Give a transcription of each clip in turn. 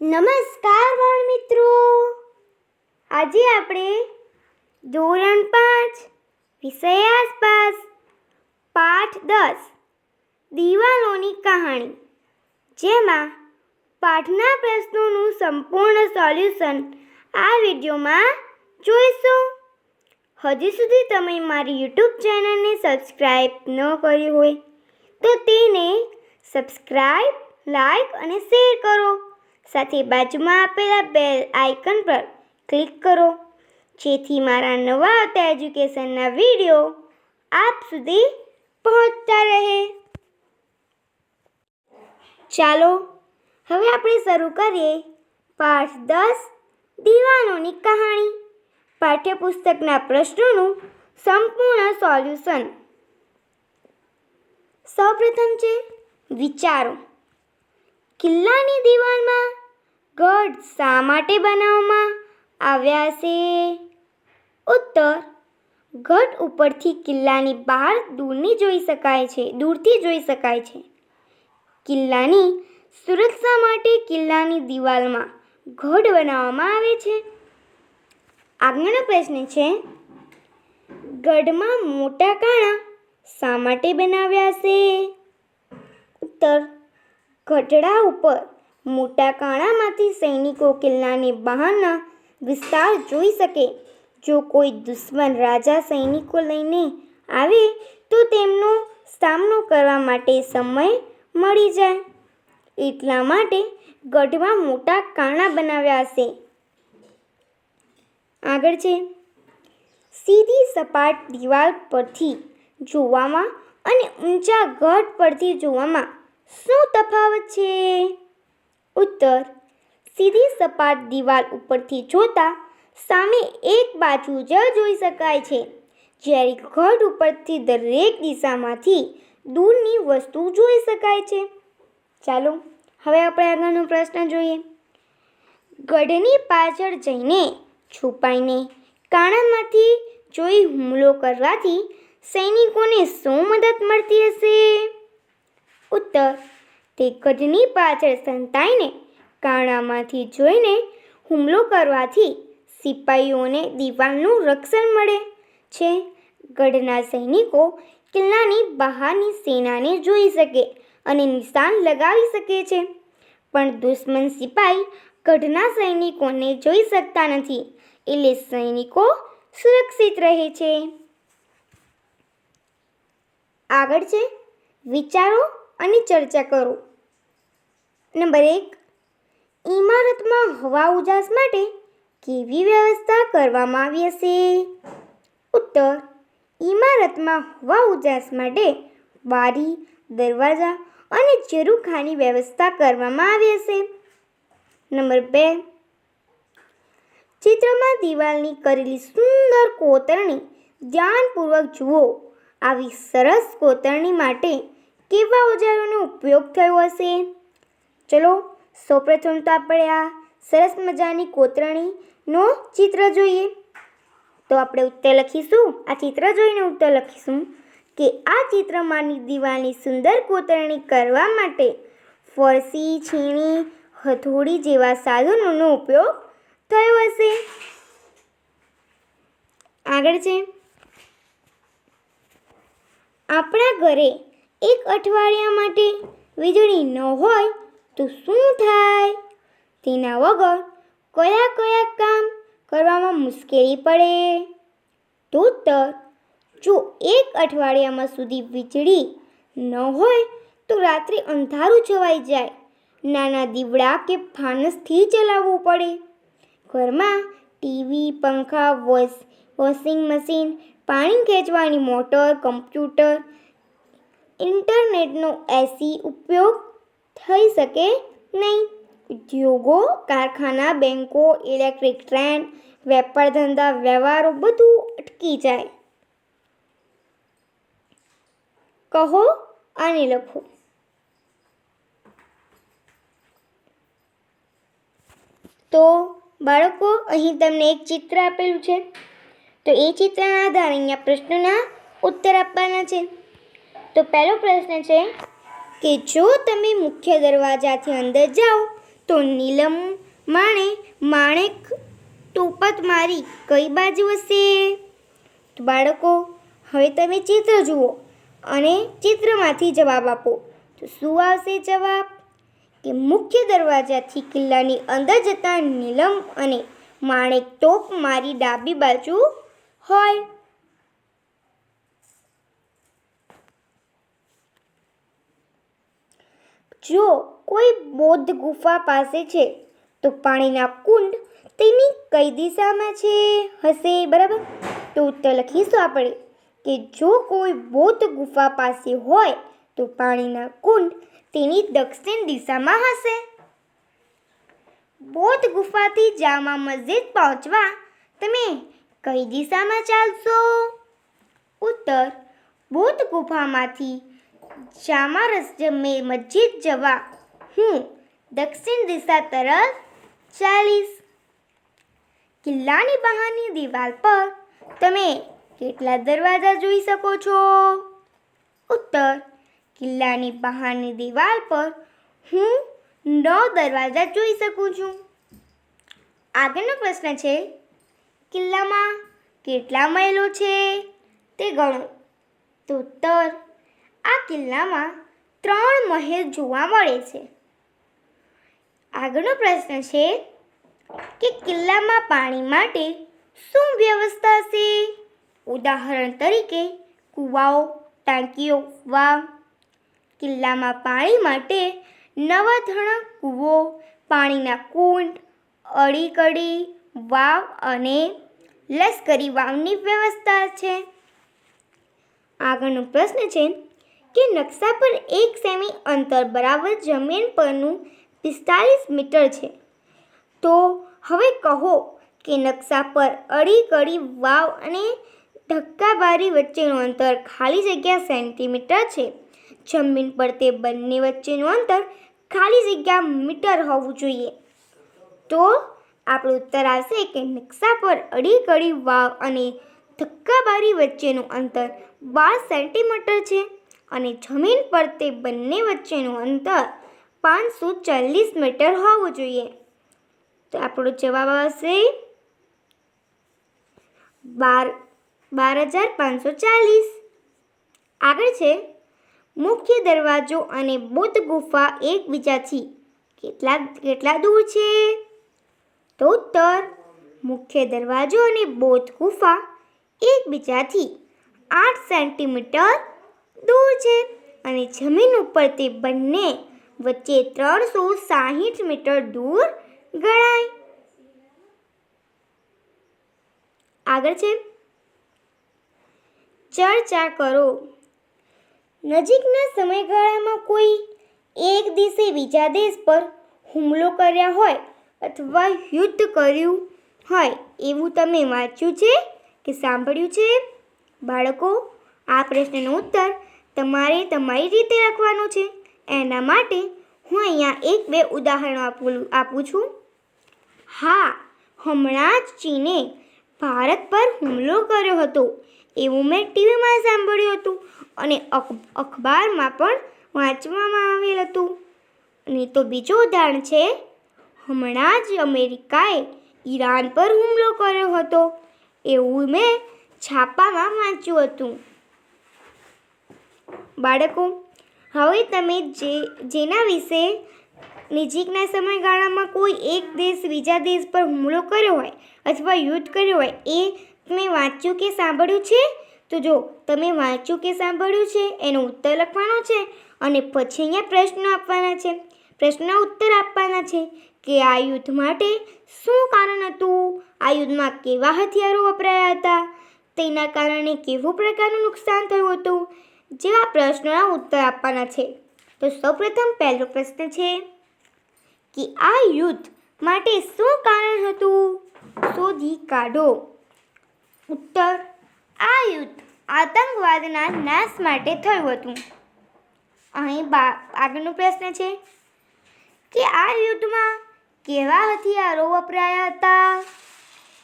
નમસ્કાર બાળ મિત્રો. આજે આપણે ધોરણ પાંચ, વિષય આસપાસ, પાઠ દસ, દિવાલોની કહાણી, જેમાં પાઠના પ્રશ્નોનું સંપૂર્ણ સોલ્યુશન આ વિડીયોમાં જોઈશું. હજી સુધી તમે મારી યુટ્યુબ ચેનલને સબસ્ક્રાઈબ ન કરી હોય તો તેને સબસ્ક્રાઈબ લાઈક અને શેર કરો. સાથે બાજુમાં આપેલા બેલ આઇકન પર ક્લિક કરો. જેથી મારા નવા આવતા એજ્યુકેશનના વીડિયો આપ સુધી પહોંચતા રહે. ચાલો, હવે આપણે શરૂ કરીએ પાઠ દસ દીવાનોની કહાણી. પાઠ્યપુસ્તકના પ્રશ્નોનું સંપૂર્ણ સોલ્યુશન. સૌપ્રથમ છે, વિચારો. કિલ્લાની દિવાલમાં. ગઢ શા માટે બનાવવામાં આવ્યા છે? ઉત્તર. ગઢ ઉપરથી કિલ્લાની બહાર દૂરની જોઈ શકાય છે, દૂરથી જોઈ શકાય છે. કિલ્લાની સુરક્ષા માટે કિલ્લાની દિવાલમાં ગઢ બનાવવામાં આવે છે. આગળનો પ્રશ્ન છે, ગઢમાં મોટા કાણા શા માટે બનાવ્યા છે? ઉત્તર. ગઢડા ઉપર મોટા કાણામાંથી સૈનિકો કિલ્લાની બહારના વિસ્તાર જોઈ શકે. જો કોઈ દુશ્મન રાજા સૈનિકો લઈને આવે, તો તેમનો સામનો કરવા માટે સમય મળી જાય. એટલા માટે ગઢમાં મોટા કાણા બનાવ્યા હશે. આગળ છે. સીધી સપાટ દિવાલ પરથી જોવામાં અને ઊંચા ગઢ પરથી જોવામાં શું તફાવત છે? ઉત્તર. સીધી સપાટ દિવાલ ઉપરથી જોતા સામે એક બાજુ જ જોઈ શકાય છે, જ્યારે ગઢ ઉપરથી દરેક દિશામાંથી દૂરની વસ્તુ જોઈ શકાય છે. ચાલો, હવે આપણે આગળનો પ્રશ્ન જોઈએ. ગઢની પાછળ જઈને છુપાઈને કાણામાંથી જોઈ હુમલો કરવાથી સૈનિકોને શું મદદ મળતી હશે? ઉત્તર તે ગઢની પાછળ સંતાઈને કાણામાંથી જોઈને હુમલો કરવાથી સિપાહીઓને દિવાલનું રક્ષણ મળે છે. ગઢના સૈનિકો કિલ્લાની બહારની સેનાને જોઈ શકે અને નિશાન લગાવી શકે છે. પણ દુશ્મન સિપાહી ગઢના સૈનિકોને જોઈ શકતા નથી એટલે સૈનિકો સુરક્ષિત રહે છે. આગળ છે. વિચારો અને ચર્ચા કરો. નંબર એક ઇમારતમાં હવા ઉજાસ માટે કેવી વ્યવસ્થા કરવામાં આવી હશે? ઉત્તર ઇમારતમાં હવા ઉજાસ માટે બારી, દરવાજા અને ઝરૂખાની વ્યવસ્થા કરવામાં આવી હશે. નંબર બે, ચિત્રમાં દિવાલની કરેલી સુંદર કોતરણી ધ્યાનપૂર્વક જુઓ. આવી સરસ કોતરણી માટે કેવા ઓજારોનો ઉપયોગ થયો હશે? ચલો, સૌપ્રથમ તો આપણે આ સરસ મજાની કોતરણીનો ચિત્ર જોઈએ. તો આપણે ઉત્તર લખીશું, આ ચિત્ર જોઈને ઉત્તર લખીશું કે આ ચિત્રમાંની દીવાલની સુંદર કોતરણી કરવા માટે ફરસી, છીણી, હથોડી જેવા સાધનોનો ઉપયોગ થયો હશે. આગળ છે. આપણા ઘરે એક અઠવાડિયા માટે વીજળી ન હોય તો શું થાય? તેના વગર કયા કયા કામ કરવામાં મુશ્કેલી પડે? તો તર જો એક અઠવાડિયામાં સુધી વીજળી ન હોય તો રાત્રે અંધારું છવાઈ જાય. નાના દીવડા કે ફાનસથી ચલાવવું પડે. ઘરમાં ટીવી, પંખા, વોશ, વોશિંગ મશીન, પાણી ખેંચવાની મોટર, કમ્પ્યુટર ઇન્ટરનેટનો એસી ઉપયોગ થઈ શકે નહીં. ઉદ્યોગો, કારખાના બેન્કો ઇલેક્ટ્રિક ટ્રેન, વેપાર ધંધા, વ્યવહારો બધું અટકી જાય. કહો અને લખો. તો બાળકો, અહીં તમને એક ચિત્ર આપેલું છે. તો એ ચિત્રના આધારે અહીંયા પ્રશ્નના ઉત્તર આપવાના છે. તો પહેલો પ્રશ્ન છે કે જો તમે મુખ્ય દરવાજાથી અંદર જાઓ, તો નીલમ માણે માણેક ટોપત મારી કઈ બાજુ હશે? તો બાળકો, હવે તમે ચિત્ર જુઓ અને ચિત્રમાંથી જવાબ આપો. તો શું આવશે જવાબ? કે મુખ્ય દરવાજાથી કિલ્લાની અંદર જતાં નીલમ અને માણેક ટોપ મારી ડાબી બાજુ હોય. જો કોઈ બૌદ્ધ ગુફા પાસે છે, તો પાણીના કુંડ તેની કઈ દિશામાં છે? હશે, બરાબર? તો ઉત્તર લખીશું આપણે કે જો કોઈ બૌદ્ધ ગુફા પાસે હોય, તો પાણીના કુંડ તેની દક્ષિણ દિશામાં હશે. બૌદ્ધ ગુફાથી જામા મસ્જિદ પહોંચવા તમે કઈ દિશામાં ચાલશો? ઉત્તર, બૌદ્ધ ગુફામાંથી જામા રસ્જમે મસ્જિદ જવા. હું દક્ષિણ દિશા તરફ ચાલીશ. કિલ્લાની બહારની દિવાલ પર તમે કેટલા દરવાજા જોઈ શકો છો? ઉત્તર, કિલ્લાની બહારની દિવાલ પર હું નવ દરવાજા જોઈ શકું છું. આગળનો પ્રશ્ન છે, કિલ્લામાં કેટલા મહેલો છે? તે ગણો. તો ઉત્તર આ કિલ્લામાં ત્રણ મહેલ જોવા મળે છે. આગળનો પ્રશ્ન છે કે કિલ્લામાં પાણી માટે શું વ્યવસ્થા છે? ઉદાહરણ તરીકે, કૂવાઓ, ટાંકીઓ, વાવ. કિલ્લામાં પાણી માટે નવાધણ કૂવો, પાણીના કુંડ, અડીકડી, વાવ અને લશ્કરી વાવની વ્યવસ્થા છે. આગળનો પ્રશ્ન છે કે નકશા પર એક સેમી અંતર બરાબર જમીન પરનું પિસ્તાલીસ મીટર છે. તો હવે કહો કે નકશા પર અડી કડી વાવ અને ધક્કાબારી વચ્ચેનું અંતર ખાલી જગ્યા સેન્ટીમીટર છે. જમીન પર તે બંને વચ્ચેનું અંતર ખાલી જગ્યા મીટર હોવું જોઈએ. તો આપણો ઉત્તર આવશે કે નકશા પર અડી કડી વાવ અને ધક્કાબારી વચ્ચેનું અંતર બાર સેન્ટીમીટર છે. અને જમીન પર તે બંને વચ્ચેનું અંતર પાંચસો ચાલીસ મીટર હોવું જોઈએ. તો આપણો જવાબ આવશે બાર બાર હજાર પાંચસો ચાલીસ. આગળ છે, મુખ્ય દરવાજો અને બુદ્ધ ગુફા એકબીજાથી કેટલા કેટલા દૂર છે? તો ઉત્તર, મુખ્ય દરવાજો અને બૌદ્ધ ગુફા એકબીજાથી આઠ સેન્ટીમીટર દૂર છે અને જમીન ઉપર તે બંને વચ્ચે ત્રણસો સાહીઠ મીટર દૂર ગણાય. આગળ છે. ચર્ચા કરો. નજીકના સમયગાળામાં કોઈ એક દેશે બીજા દેશ પર હુમલો કર્યા હોય અથવા યુદ્ધ કર્યું હોય એવું તમે વાંચ્યું છે કે સાંભળ્યું છે? બાળકો, આ પ્રશ્નનો ઉત્તર તમારે તમારી રીતે રાખવાનું છે. એના માટે હું અહીંયા એક બે ઉદાહરણો આપું આપું છું. હા, હમણાં જ ચીને ભારત પર હુમલો કર્યો હતો. એવું મેં ટીવીમાં સાંભળ્યું હતું અને અખ- અખબારમાં પણ વાંચવામાં આવેલ હતું. અને તો બીજું ઉદાહરણ છે, હમણાં જ અમેરિકાએ ઈરાન પર હુમલો કર્યો હતો. એવું મેં છાપામાં વાંચ્યું હતું. બાળકો, હવે તમે જે, જેના વિશે નજીકના સમયગાળામાં કોઈ એક દેશ બીજા દેશ પર હુમલો કર્યો હોય અથવા યુદ્ધ કર્યું હોય, એ તમે વાંચ્યું કે સાંભળ્યું છે? તો જો તમે વાંચ્યું કે સાંભળ્યું છે, એનો ઉત્તર લખવાનો છે અને પછી અહીંયા પ્રશ્નો આપવાના છે. પ્રશ્નના ઉત્તર આપવાના છે કે આ યુદ્ધ માટે શું કારણ હતું? આ યુદ્ધમાં કેવા હથિયારો વપરાયા હતા? તેના કારણે કેવું પ્રકારનું નુકસાન થયું હતું? જેવા પ્રશ્નોના ઉત્તર આપવાના છે. તો સૌપ્રથમ પહેલો પ્રશ્ન છે કે આ યુદ્ધ માટે શું કારણ હતું? શોધી કાઢો. ઉત્તર, આ યુદ્ધ આતંકવાદના નાશ માટે થયું હતું. અહીં બા, આગળનો પ્રશ્ન છે કે આ યુદ્ધમાં કેવા હથિયારો વપરાયા હતા?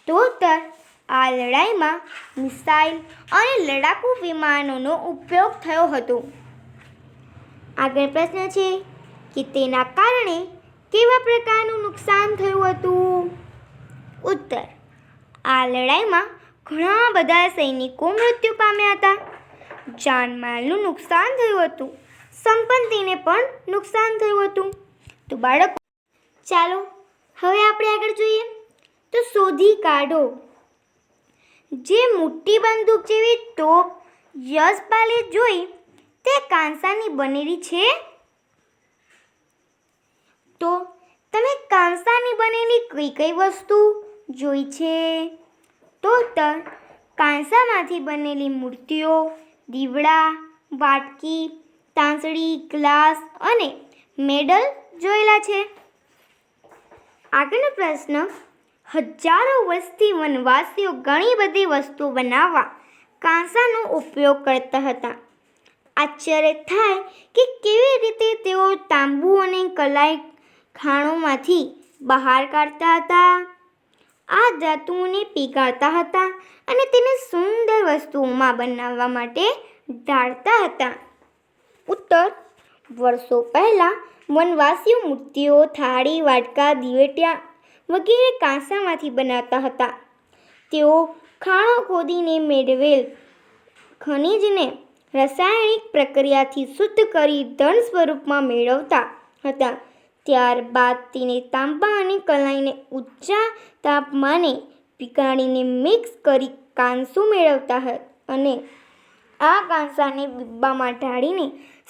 તો ઉત્તર આ લડાઈમાં મિસાઇલ અને લડાકુ વિમાનોનો ઉપયોગ થયો હતો. આગળ પ્રશ્ન છે કે તેના કારણે કેવા પ્રકારનું નુકસાન થયું હતું? ઉત્તર, આ લડાઈમાં ઘણા બધા સૈનિકો મૃત્યુ પામ્યા હતા. જાનમાલનું નુકસાન થયું હતું. સંપત્તિને પણ નુકસાન થયું હતું. તો બાળકો, ચાલો હવે આપણે આગળ જોઈએ. તો શોધી કાઢો જે મોટી બંદૂક જેવી તોપ યશપાલે જોઈ તે કાંસાની બનેલી છે? તો તમે કાંસાની બનેલી કઈ કઈ વસ્તુ જોઈ છે? તો કાંસામાંથી બનેલી મૂર્તિઓ, દીવડા, વાટકી, તાંસળી, ગ્લાસ અને મેડલ જોયેલા છે. આગળનો પ્રશ્ન હજારો વર્ષથી વનવાસીઓ ઘણી બધી વસ્તુઓ બનાવવા કાંસાનો ઉપયોગ કરતા હતા. આશ્ચર્ય થાય કે કેવી રીતે તેઓ તાંબુ અને કલાઈ ખાણોમાંથી બહાર કાઢતા હતા. આ ધાતુઓને પીગાળતા હતા અને તેને સુંદર વસ્તુઓમાં બનાવવા માટે ઢાળતા હતા. ઉત્તર, વર્ષો પહેલાં વનવાસીઓ મૂર્તિઓ, થાળી વાટકા દિવેટિયા વગેરે કાંસામાંથી બનાવતા હતા. તેઓ ખાણો ખોદીને મેળવેલ ખનિજને રાસાયણિક પ્રક્રિયાથી શુદ્ધ કરી ધન સ્વરૂપમાં મેળવતા હતા. ત્યારબાદ તેને તાંબા અને કલાઈને ઊંચા તાપમાને પીગાળીને મિક્સ કરી કાંસુ મેળવતા હતા અને આ કાંસાને ડિબ્બામાં ઢાળીને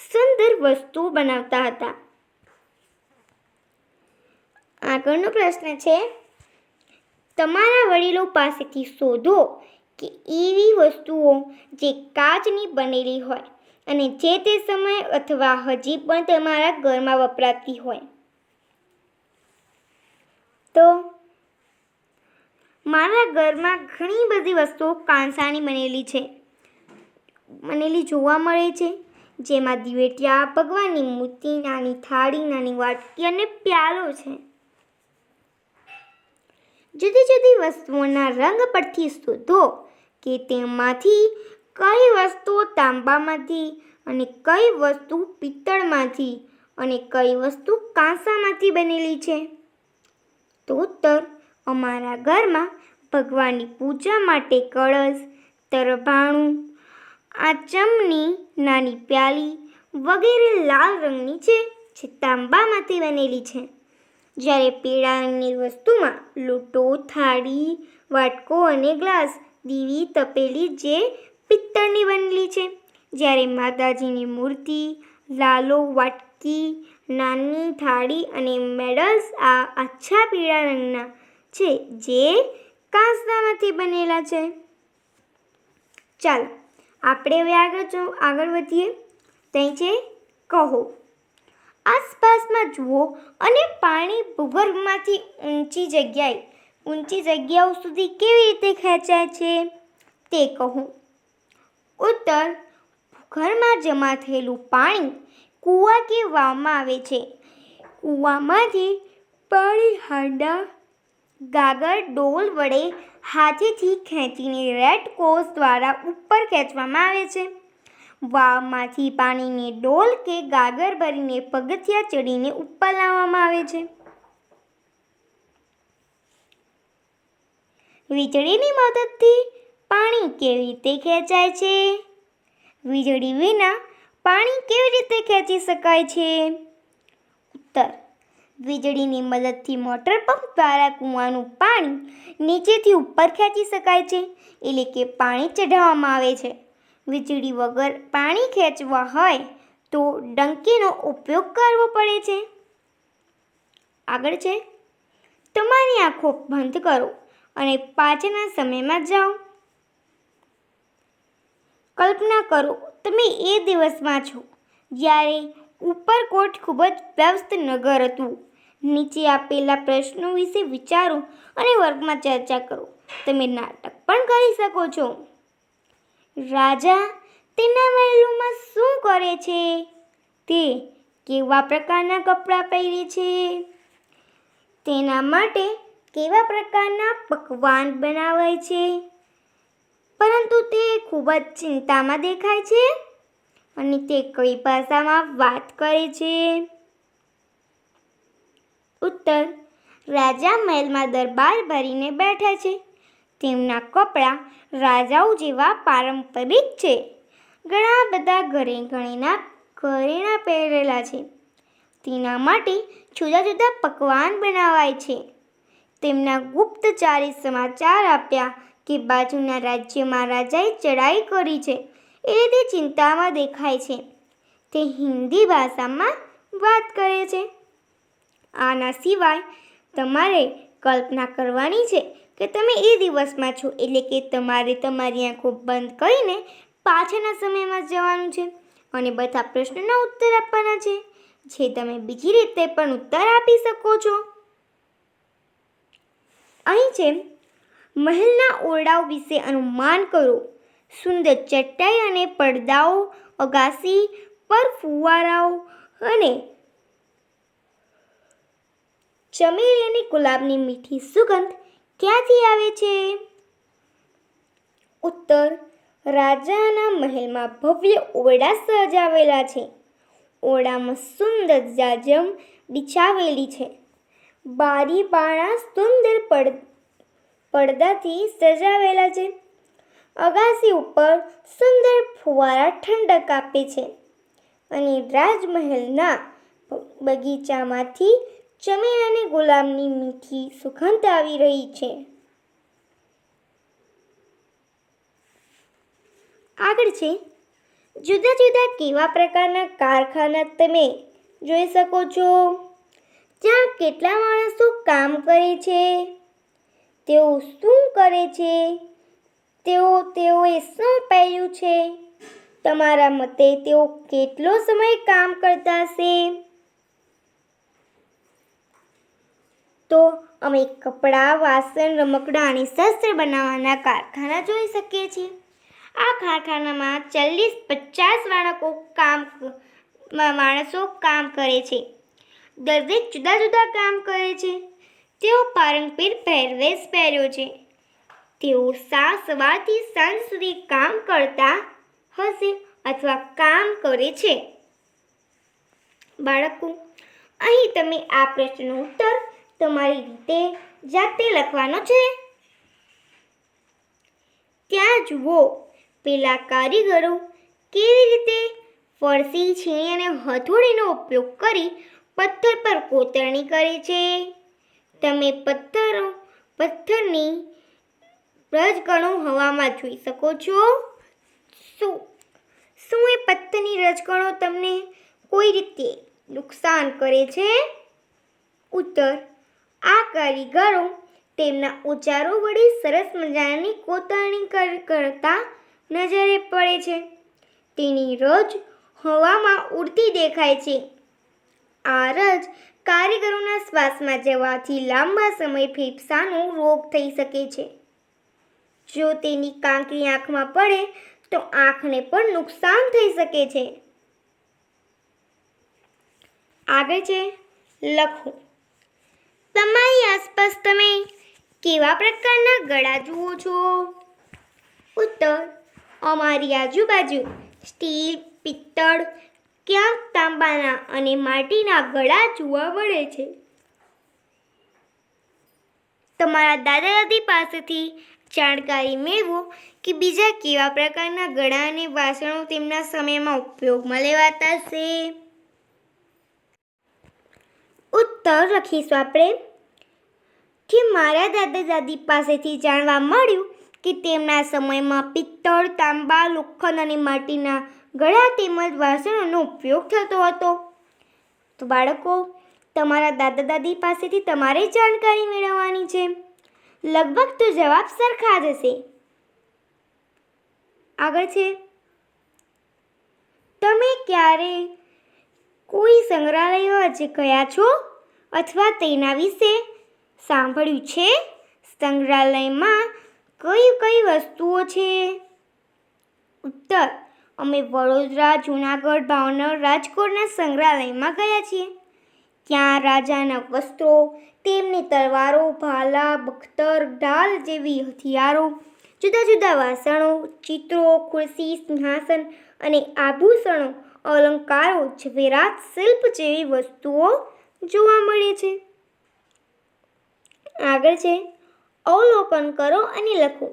સુંદર વસ્તુ બનાવતા હતા. આગળનો પ્રશ્ન છે, તમારા વડીલો પાસેથી શોધો કે એવી વસ્તુઓ જે કાચની બનેલી હોય અને જે તે સમયે અથવા હજી પણ તમારા ઘરમાં વપરાતી હોય. તો, મારા ઘરમાં ઘણી બધી વસ્તુઓ કાંસાની બનેલી છે. બનેલી જોવા મળે છે, જેમાં દિવેટિયા, ભગવાનની મૂર્તિ, નાની થાળી, નાની વાટકી અને પ્યાલો છે. જુદી જુદી વસ્તુઓના રંગ પરથી શોધો કે તેમાંથી કઈ વસ્તુઓ તાંબામાંથી અને કઈ વસ્તુ પિત્તળમાંથી અને કઈ વસ્તુ કાંસામાંથી બનેલી છે. તો ઉત્તર અમારા ઘરમાં ભગવાનની પૂજા માટે કળશ, તરભાણું, આચમની નાની પ્યાલી વગેરે લાલ રંગની છે, જે તાંબામાંથી બનેલી છે. જ્યારે પીળા રંગની વસ્તુમાં લોટો, થાળી, વાટકો અને ગ્લાસ દીવી તપેલી જે પિત્તળની બનેલી છે. જ્યારે માતાજીની મૂર્તિ, લાલો, વાટકી, નાની થાળી અને મેડલ્સ આ આછા પીળા રંગના છે જે કાંસદામાંથી બનેલા છે. ચાલો, આપણે હવે આગળ આગળ વધીએ. ત્યાં છે, કહો. આસપાસમાં જુઓ અને પાણી ભૂગર્ભમાંથી ઊંચી જગ્યાએ, ઊંચી જગ્યાઓ સુધી કેવી રીતે ખેંચાય છે તે કહું. ઉત્તર, ભૂગર્ભમાં જમા થયેલું પાણી કૂવા કે વાવમાં આવે છે. કૂવામાંથી પાણી હાંડા, ગાગર, ડોલ વડે હાથેથી ખેંચીને રેડ કોસ દ્વારા ઉપર ખેંચવામાં આવે છે. વાવમાંથી પાણીને ડોલ કે ગાગર ભરીને પગથિયા ચડીને ઉપર લાવવામાં આવે છે. વીજળીની મદદથી પાણી કેવી રીતે ખેંચાય છે? વીજળી વિના પાણી કેવી રીતે ખેંચી શકાય છે? ઉત્તર. વીજળીની મદદથી મોટર પંપ દ્વારા કૂવાનું પાણી નીચેથી ઉપર ખેંચી શકાય છે, એટલે કે પાણી ચઢાવવામાં આવે છે. વીજળી વગર પાણી ખેંચવા હોય તો ડંકીનો ઉપયોગ કરવો પડે છે. આગળ છે. તમારી આંખો બંધ કરો અને પાછળના સમયમાં જાઓ. કલ્પના કરો, તમે એ દિવસમાં છો જ્યારે ઉપરકોટ ખૂબ જ વ્યસ્ત નગર હતું. નીચે આપેલા પ્રશ્નો વિશે વિચારો અને વર્ગમાં ચર્ચા કરો. તમે નાટક પણ કરી શકો છો. રાજા તેના મહેલોમાં શું કરે છે? તે કેવા પ્રકારના કપડાં પહેરે છે? તેના માટે કેવા પ્રકારના પકવાન બનાવાય છે? પરંતુ તે ખૂબ જ ચિંતામાં દેખાય છે અને તે કઈ ભાષામાં વાત કરે છે? ઉત્તર. રાજા મહેલમાં દરબાર ભરીને બેઠા છે. તેમના કપડાં રાજાઓ જેવા પારંપરિક છે. ઘણા બધા ઘરે ઘણીના ઘરેણા પહેરેલા છે. તેના માટે જુદા જુદા પકવાન બનાવાય છે. તેમના ગુપ્તચારે સમાચાર આપ્યા કે બાજુના રાજ્યમાં રાજાએ ચડાઈ કરી છે. એટલે તે ચિંતામાં દેખાય છે. તે હિન્દી ભાષામાં વાત કરે છે. આના સિવાય તમારે કલ્પના કરવાની છે કે તમે એ દિવસમાં છો, એટલે કે તમારે તમારી આંખો બંધ કરીને પાછળના સમયમાં જવાનું છે અને બધા પ્રશ્નોના ઉત્તર આપવાના છે. જે તમે બીજી રીતે પણ ઉત્તર આપી શકો છો. અહીં છે મહેલના ઓરડાઓ વિશે અનુમાન કરો. સુંદર ચટાઈ અને પડદાઓ, અગાસી, પર ફુવારાઓ અને ચમેલી અને ગુલાબની મીઠી સુગંધ ક્યાંથી આવે છે? ઉત્તર, રાજાના મહેલમાં ભવ્ય ઓરડા સજાવેલા છે. ઓરડામાં સુંદર જાજમ બિછાવેલી છે. બારી બાણા સુંદર પડ, પડદાથી સજાવેલા છે. અગાસી ઉપર સુંદર ફુવારા ઠંડક આપે છે. અને રાજમહેલના બગીચામાંથી ચમેલી અને ગુલાબની મીઠી સુગંધ આવી રહી છે. આગળ છે. જુદા જુદા કેવા પ્રકારના કારખાના તમે જોઈ શકો છો? ત્યાં કેટલા માણસો કામ કરે છે? તેઓ શું કરે છે? તેઓ, તેઓએ શું પહેર્યું છે? તમારા મતે તેઓ કેટલો સમય કામ કરતા હશે? તો અમે કપડાં, વાસણ, રમકડાં અને શસ્ત્ર બનાવવાના કારખાના જોઈ શકીએ છીએ. આ કારખાનામાં ચાલીસ પચાસ બાળકો કામ માણસો કામ કરે છે. દરેક જુદા જુદા કામ કરે છે. તેઓ પારંપરિક પહેરવેશ પહેર્યો છે. તેઓ સા સવારથી સાંજ સુધી કામ કરતા હશે અથવા કામ કરે છે. બાળકો, અહીં તમે આ પ્રશ્નનો ઉત્તર તમારી રીતે જાતે લખવાનો છે. ત્યાં જુઓ, પેલા કારીગરો કેવી રીતે ફરસી, છીણી અને હથોડીનો ઉપયોગ કરી પથ્થર પર કોતરણી કરે છે. તમે પથ્થરો, પથ્થરની રજકણો હવામાં જોઈ શકો છો. શું? શું એ પથ્થરની રજકણો તમને કોઈ રીતે નુકસાન કરે છે? ઉત્તર આ કારીગરો તેમના ઉચ્ચારો વડે સરસ મજાની કોતરણી કર- કરતા નજરે પડે છે. તેની રજ હવામાં ઉડતી દેખાય છે. આ રજ કારીગરોના શ્વાસમાં જવાથી લાંબા સમય ફેફસાનો રોગ થઈ શકે છે. જો તેની કાંકરી આંખમાં પડે, તો આંખને પણ નુકસાન થઈ શકે છે. આગળ છે લખો તમારી આસપાસ તમે કેવા પ્રકારના ગળા જુઓ છો? ઉત્તર, અમારી આજુબાજુ સ્ટીલ, પિત્તળ, ક્યાંક તાંબાના અને માટીના ગળા જોવા મળે છે. તમારા દાદા દાદી પાસેથી જાણકારી મેળવો કે બીજા કેવા પ્રકારના ગળા અને વાસણો તેમના સમયમાં ઉપયોગમાં લેવાતા હશે? ઉત્તર લખીશું આપણે. કે મારા દાદા દાદી પાસેથી જાણવા મળ્યું કે તેમના સમયમાં પિત્તળ, તાંબા, લોખંડ અને માટીના ગળા તેમજ વાસણોનો ઉપયોગ થતો હતો. તો બાળકો, તમારા દાદા દાદી પાસેથી તમારે જાણકારી મેળવવાની છે. લગભગ તો જવાબ સરખા જ હશે. આગળ છે. તમે ક્યારે કોઈ સંગ્રહાલયો આજે ગયા છો? અથવા તેના વિશે સાંભળ્યું છે? સંગ્રહાલયમાં કઈ કઈ વસ્તુઓ છે? ઉત્તર. અમે વડોદરા, જૂનાગઢ, ભાવનગર, રાજકોટના સંગ્રહાલયમાં ગયા છીએ. ત્યાં રાજાના વસ્ત્રો, તેમની તલવારો, ભાલા, બખ્તર, ઢાલ જેવી હથિયારો, જુદા જુદા વાસણો, ચિત્રો, ખુરશી, સિંહાસન અને આભૂષણો અલંકારો ઝવેરાત શિલ્પ જેવી વસ્તુઓ જોવા મળે છે. આગળ છે, અવલોકન કરો અને લખો.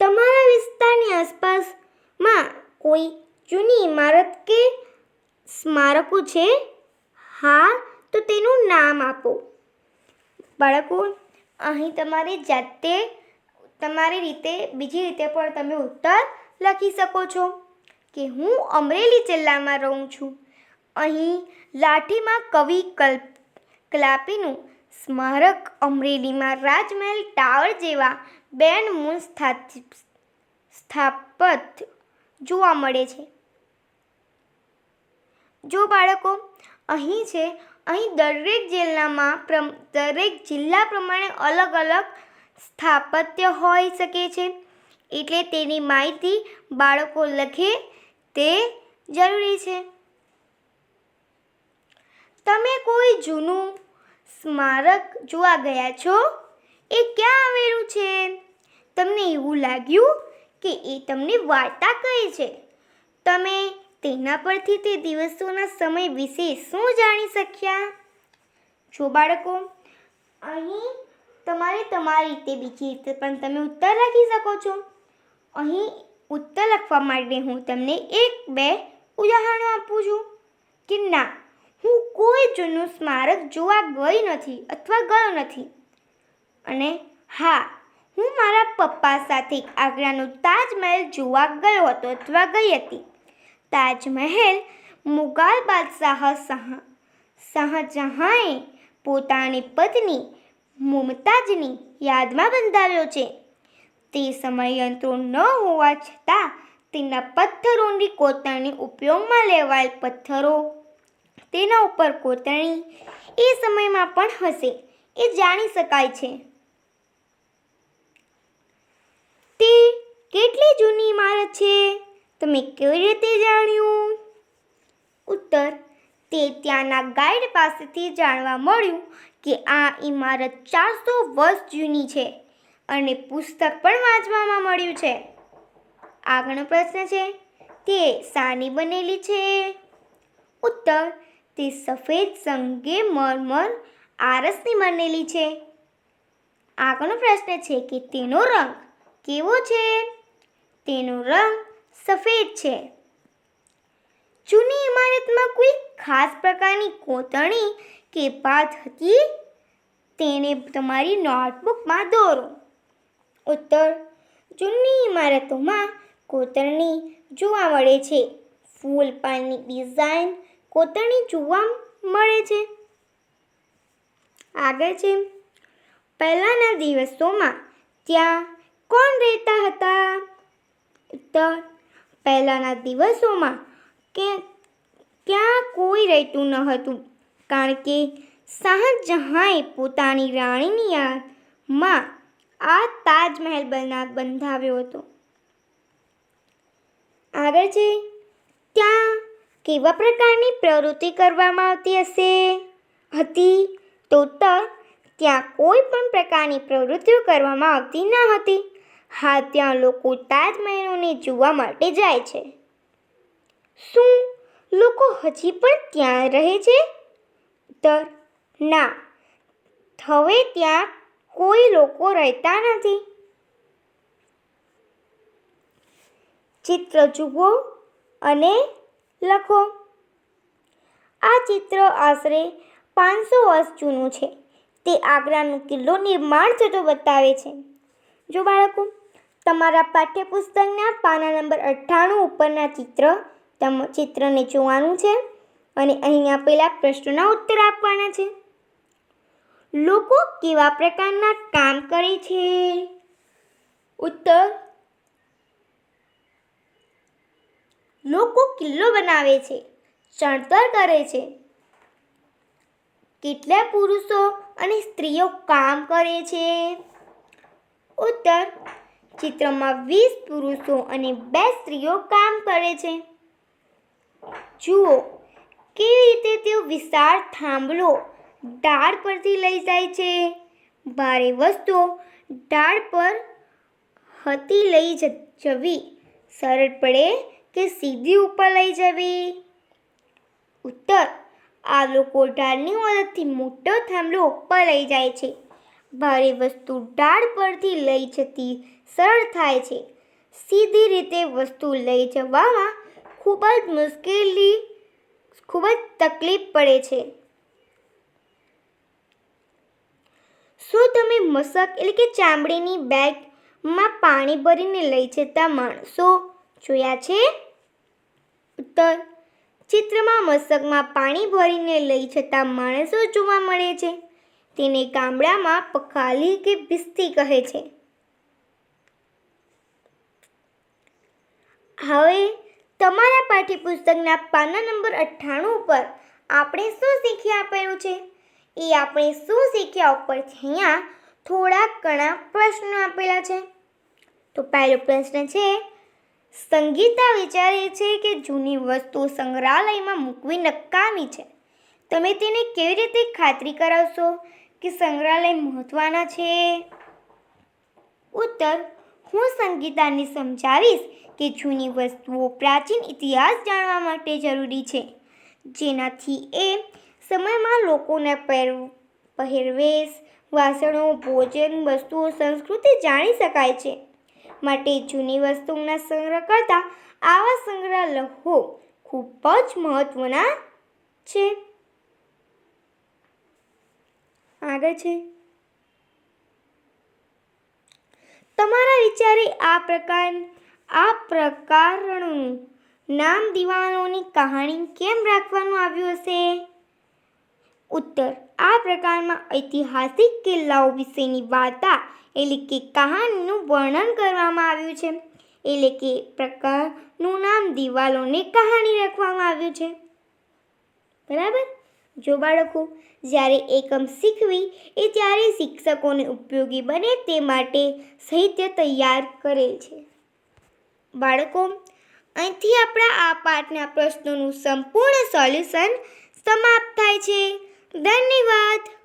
તમારા વિસ્તારની આસપાસમાં કોઈ જૂની ઇમારત કે સ્મારકો છે? હા, તો તેનું નામ આપો. બાળકો, અહીં તમારે જાતે તમારી રીતે, બીજી રીતે પણ તમે ઉત્તર લખી શકો છો. કે હું અમરેલી જિલ્લામાં રહું છું. અહીં લાઠીમાં કવિ કલ્પ કલાપીનું સ્મારક અમરેલીમાં રાજમહેલ ટાવર જેવા બેન મૂળ સ્થાપત જોવા મળે છે. જો બાળકો, અહીં છે, અહીં દરેક જિલ્લામાં દરેક જિલ્લા પ્રમાણે અલગ અલગ સ્થાપત્ય હોઈ શકે છે. એટલે તેની માહિતી બાળકો લખે તે જરૂરી છે. તમે કોઈ જૂનું સ્મારક જોવા ગયા છો? એ ક્યાં આવેલું છે? તમને એવું લાગ્યું કે એ તમને વાર્તા કહે છે? તમે તેના પરથી તે દિવસોના સમય વિશે શું જાણી શક્યા? જો બાળકો, અહીં તમારે તમારી રીતે બીજી રીતે પણ તમે ઉત્તર રાખી શકો છો. અહીં ઉત્તર લખવા માટે હું તમને એક બે ઉદાહરણો આપું છું. કે ના, હું કોઈ જૂનું સ્મારક જોવા ગઈ નથી અથવા ગયો નથી. અને હા, હું મારા પપ્પા સાથે આગ્રાનું તાજમહેલ જોવા ગયો હતો અથવા ગઈ હતી. તાજમહેલ મુઘલ બાદશાહ શાહ, શાહજહાંએ પોતાની પત્ની મુમતાજની યાદમાં બંધાવ્યો છે. તે સમય યંત્રો ન હોવા છતાં તેના પથ્થરોની કોતરણી ઉપયોગમાં લેવાયેલ પથ્થરો તેના ઉપર કોતરણી એ સમયમાં પણ હશે, એ જાણી શકાય છે. તે કેટલી જૂની ઇમારત છે? તમે કેવી રીતે જાણ્યું? ઉત્તર, તે ત્યાંના ગાઈડ પાસેથી જાણવા મળ્યું કે આ ઇમારત ચારસો વર્ષ જૂની છે. અને પુસ્તક પણ વાંચવામાં મળ્યું છે. આગળનો પ્રશ્ન છે, તે શાની બનેલી છે? ઉત્તર, તે સફેદ સંગે મરમર આરસની બનેલી છે. આગળનો પ્રશ્ન છે કે તેનો રંગ કેવો છે? તેનો રંગ સફેદ છે. જૂની ઇમારતમાં કોઈ ખાસ પ્રકારની કોતરણી કે પાથ હતી? તેને તમારી નોટબુકમાં દોરો. ઉત્તર. જૂની ઇમારતોમાં કોતરણી જોવા મળે છે. ફૂલ પાનની ડિઝાઇન કોતરણી જોવા મળે છે. આગળ છે. પહેલાંના દિવસોમાં ત્યાં કોણ રહેતા હતા? ઉત્તર. પહેલાંના દિવસોમાં કે ક્યાં કોઈ રહેતું ન હતું. કારણ કે શાહજહાંએ પોતાની રાણીની યાદમાં આ તાજમહેલ બના બંધાવ્યો હતો. આગળ છે ત્યાં કેવા પ્રકારની પ્રવૃત્તિ કરવામાં આવતી હશે? હતી તો ઉત્તર ત્યાં કોઈ પણ પ્રકારની પ્રવૃત્તિઓ કરવામાં આવતી ન હતી. હા, ત્યાં લોકો તાજમહેલોને જોવા માટે જાય છે. શું લોકો હજી પણ ત્યાં રહે છે? ઉત્તર ના, હવે ત્યાં કોઈ લોકો રહેતા નથી. ચિત્ર જુઓ અને લખો. આ ચિત્ર આશરે પાંચસો વર્ષ જૂનું છે. તે આગ્રાનો કિલ્લો નિર્માણ થતો બતાવે છે. જો બાળકો, તમારા પાઠ્યપુસ્તકના પાના નંબર અઠ્ઠાણું ઉપરના ચિત્ર ચિત્રને જોવાનું છે અને અહીં આપેલા પ્રશ્નોના ઉત્તર આપવાના છે. લોકો કેવા પ્રકારના કામ કરે છે? ઉત્તર. લોકો કિલ્લો બનાવે છે, ચણતર કરે છે. કેટલા પુરુષો અને સ્ત્રીઓ કામ કરે છે? ઉત્તર. ચિત્રમાં વીસ પુરુષો અને બે સ્ત્રીઓ કામ કરે છે. જુઓ, કેવી રીતે તેઓ વિશાળ થાંભલો ડાળ પરથી લઈ જાય છે. ભારે વસ્તુઓ ડાળ પર હતી લઈ જવી. સરળ પડે કે સીધી ઉપર લઈ જવી? ઉત્તર, આ લોકો ઢાળની મદદથી મોટો થાંભલો ઉપર લઈ જાય છે. ભારે વસ્તુ ઢાળ પરથી લઈ જતી સરળ થાય છે. સીધી રીતે વસ્તુ લઈ જવામાં ખૂબ જ મુશ્કેલી, ખૂબ જ તકલીફ પડે છે. શું તમે મશક એટલે કે ચામડીની બેગમાં પાણી ભરીને લઈ જતા માણસો જોયા છે? ઉત્તર. ચિત્રમાં મશકમાં પાણી ભરીને લઈ જતા માણસો જોવા મળે છે. તેને ગામડામાં પખાલી કે ભિસ્તી કહે છે. હવે તમારા પાઠ્યપુસ્તકના પાના નંબર અઠ્ઠાણું ઉપર આપણે શું શીખી આપેલું છે? એ આપણે શું શીખ્યા ઉપરથી અહીંયા થોડાક ઘણા પ્રશ્નો આપેલા છે. તો પહેલો પ્રશ્ન છે, સંગીતા વિચારે છે કે જૂની વસ્તુઓ સંગ્રહાલયમાં મૂકવી નકામી છે. તમે તેને કેવી રીતે ખાતરી કરાવશો કે સંગ્રહાલય મહત્વના છે? ઉત્તર, હું સંગીતાને સમજાવીશ કે જૂની વસ્તુઓ પ્રાચીન ઇતિહાસ જાણવા માટે જરૂરી છે. જેનાથી એ સમયમાં લોકોના પહેર, પહેરવેશ, વાસણો, ભોજન, વસ્તુઓ, સંસ્કૃતિ જાણી શકાય છે. માટે જૂની વસ્તુઓના સંગ્રહ કરતાં આવા સંગ્રહાલયો ખૂબ જ મહત્વના છે. આગળ છે. તમારા વિચારે આ પ્રકાર, આ પ્રકારનું નામ દિવાલોની કહાણી કેમ રાખવાનું આવ્યું હશે? ઉત્તર. આ પ્રકારમાં ઐતિહાસિક કિલ્લાઓ વિશેની વાર્તા એટલે કે કહાનીનું વર્ણન કરવામાં આવ્યું છે. એટલે કે પ્રકારનું નામ દિવાલોને કહાણી રાખવામાં આવ્યું છે. બરાબર? જો બાળકો, જ્યારે એકમ શીખવી એ ત્યારે શિક્ષકોને ઉપયોગી બને તે માટે સાહિત્ય તૈયાર કરેલ છે. બાળકો, અહીંથી આપણા આ પાઠના પ્રશ્નોનું સંપૂર્ણ સોલ્યુશન સમાપ્ત થાય છે. ધન્યવાદ.